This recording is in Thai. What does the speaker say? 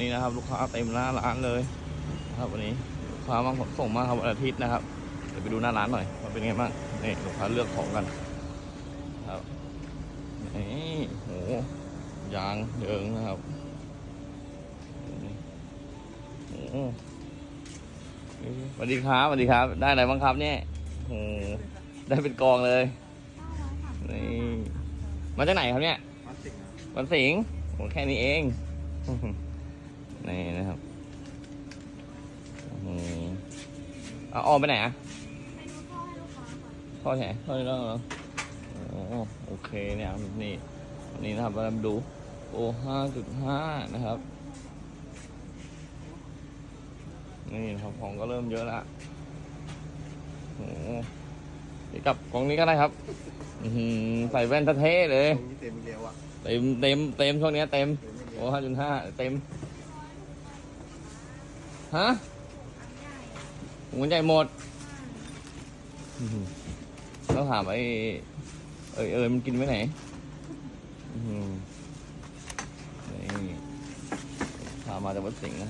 นี่นะครับ ลูกค้าเต็มหน้าร้านเลยนะครับวันนี้ลูกค้ามาส่งมาครับวันอาทิตย์นะครับเดี๋ยวไปดูหน้าร้านหน่อยว่าเป็นไงบ้างนี่ลูกค้าเลือกของกันครับนี่โหยางเยิงนะครับนี่โอ้โหสวัสดีครับสวัสดีครับ ได้อะไรบ้างครับเนี่ยโอ้โหได้เป็นกองเลยนี่มาจากไหนครับเนี่ยพลาสติกนะวันสิงห์โหแค่นี้เอง นี่นะครับอืมเอาออมไปไหนอะพ่อไหนพ่อนี่แล้วเหรอโอ้โอเคเนี่ยครับนี่วันนี้นะครับเรามาดูโอห้าจุดห้านะครับนี่นะครับของก็เริ่มเยอะแล้วโอ้โหนี่กับกล่องนี้ก็ได้ครับอื้อหือใส่แว่นเท่ๆเลยตรงนี้เต็มเดียวอะเต็มเต็มเต็มช่วงเนี้ยเต็มเต็มไม่เดียโอ้วห้าจุดห้าเต็ม ฮะหัวใหญ่หมดอื้อหือต้องถามไอ้เอยเอยมันกินไว้ไหนนี่พามาจากวัดสิงห์นะ